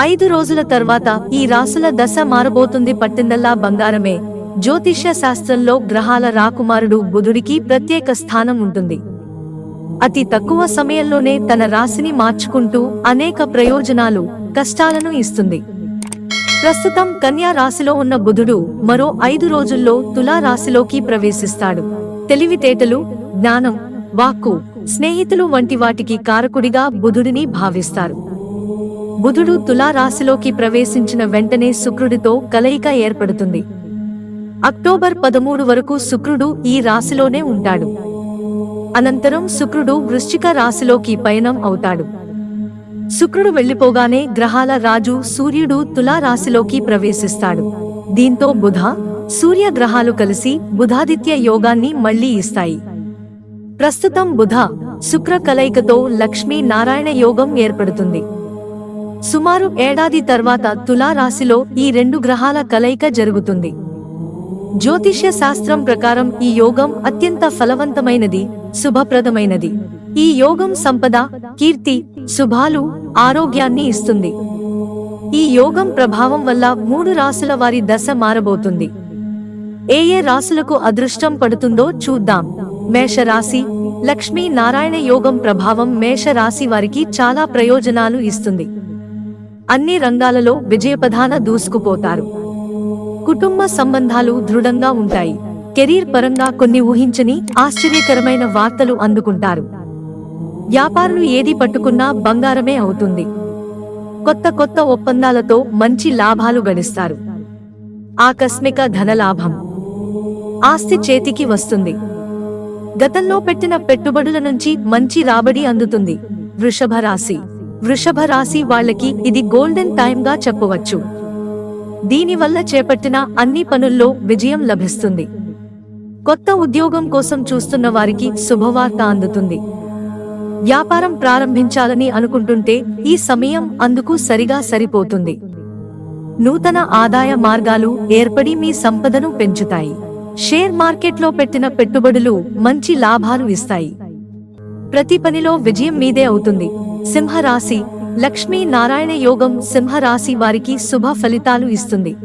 ఐదు రోజుల తర్వాత ఈ రాసుల దశ మారబోతుంది పట్టిందల్లా బంగారమే. జ్యోతిష్య శాస్త్రంలో గ్రహాల రాకుమారుడు బుధుడికి ప్రత్యేక స్థానం ఉంటుంది. అతి తక్కువ సమయంలోనే తన రాశిని మార్చుకుంటూ అనేక ప్రయోజనాలు కష్టాలను ఇస్తుంది. ప్రస్తుతం కన్యా రాశిలో ఉన్న బుధుడు మరో ఐదు రోజుల్లో తులా రాశిలోకి ప్రవేశిస్తాడు. తెలివితేటలు జ్ఞానం వాక్కు స్నేహితులు వంటి వాటికి కారకుడిగా బుధుడిని భావిస్తారు. బుధుడు తులారాశిలోకి ప్రవేశించిన వెంటనే శుక్రుడితో కలయిక ఏర్పడుతుంది. అక్టోబర్ పదమూడు వరకు శుక్రుడు ఈ రాశిలోనే ఉంటాడు. అనంతరం శుక్రుడు వృశ్చిక రాశిలోకి పయనం అవుతాడు. శుక్రుడు వెళ్ళిపోగానే గ్రహాల రాజు సూర్యుడు తులారాశిలోకి ప్రవేశిస్తాడు. దీంతో బుధ సూర్య గ్రహాలు కలిసి బుధాదిత్య యోగాన్ని మళ్ళీ ఇస్తాయి. ప్రస్తుతం బుధ శుక్ర కలయికతో లక్ష్మీ నారాయణ యోగం ఏర్పడుతుంది. సుమారు ఏడాది తర్వాత తులా రాశిలో ఈ రెండు గ్రహాల కలయిక జరుగుతుంది. జ్యోతిష్య శాస్త్రం ప్రకారం ఈ యోగం అత్యంత ఫలవంతమైనది శుభప్రదమైనది. ఈ యోగం సంపద కీర్తి శుభాలు ఆరోగ్యాన్ని ఇస్తుంది. ఈ యోగం ప్రభావం వల్ల మూడు రాసుల వారి దశ మారబోతుంది. ఏ ఏ రాసులకు అదృష్టం పడుతుందో చూద్దాం. మేషరాశి లక్ష్మీ నారాయణ యోగం ప్రభావం మేషరాశి వారికి చాలా ప్రయోజనాలు ఇస్తుంది. అన్ని రంగాలలో విజయపధాన దూసుకుపోతారు. కుటుంబ సంబంధాలు దృఢంగా ఉంటాయి. కెరీర్ పరంగా కొన్ని ఊహించని ఆశ్చర్యకరమైన వార్తలు అందుకుంటారు. వ్యాపారులు ఏది పట్టుకున్నా బంగారమే అవుతుంది. కొత్త కొత్త ఒప్పందాలతో మంచి లాభాలు గడిస్తారు ఆకస్మిక ధనలాభం. ఆస్తి చేతికి వస్తుంది. గతంలో పెట్టిన పెట్టుబడుల నుంచి మంచి రాబడి అందుతుంది. వృషభ రాశి వృషభ రాశి వాళ్ళకి ఇది గోల్డెన్ టైం గా చెప్పవచ్చు. దీనివల్ల చేపట్టిన అన్ని పనుల్లో విజయం లభిస్తుంది. కొత్త ఉద్యోగం కోసం చూస్తున్న వారికి శుభవార్త అందుతుంది. వ్యాపారం ప్రారంభించాలని అనుకుంటుంటే ఈ సమయం అందుకు సరిగా సరిపోతుంది. నూతన ఆదాయ మార్గాలు ఏర్పడి మీ సంపదను పెంచుతాయి. షేర్ మార్కెట్లో పెట్టిన పెట్టుబడులు మంచి లాభాలు ఇస్తాయి. ప్రతి పనిలో విజయం మీదే అవుతుంది. సింహరాశి. లక్ష్మీ నారాయణ యోగం సింహరాశి వారికి శుభ ఫలితాలు ఇస్తుంది.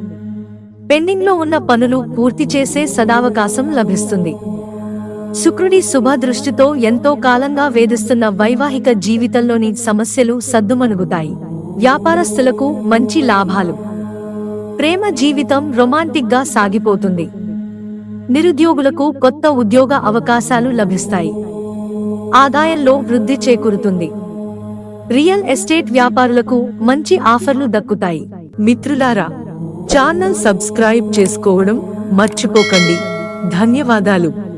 పెండింగ్లో ఉన్న పనులు పూర్తి చేసే సదావకాశం లభిస్తుంది. శుక్రుడి శుభ దృష్టితో ఎంతో కాలంగా వేధిస్తున్న వైవాహిక జీవితంలోని సమస్యలు సద్దుమణుగుతాయి. వ్యాపారస్తులకు మంచి లాభాలు. ప్రేమ జీవితం రొమాంటిక్గా సాగిపోతుంది. నిరుద్యోగులకు కొత్త ఉద్యోగ అవకాశాలు లభిస్తాయి. ఆదాయంలో వృద్ధి చేకూరుతుంది. రియల్ ఎస్టేట్ వ్యాపారులకు మంచి ఆఫర్లు దక్కుతాయి. మిత్రులారా ఛానల్ సబ్స్క్రైబ్ చేసుకోవడం మర్చిపోకండి. ధన్యవాదాలు.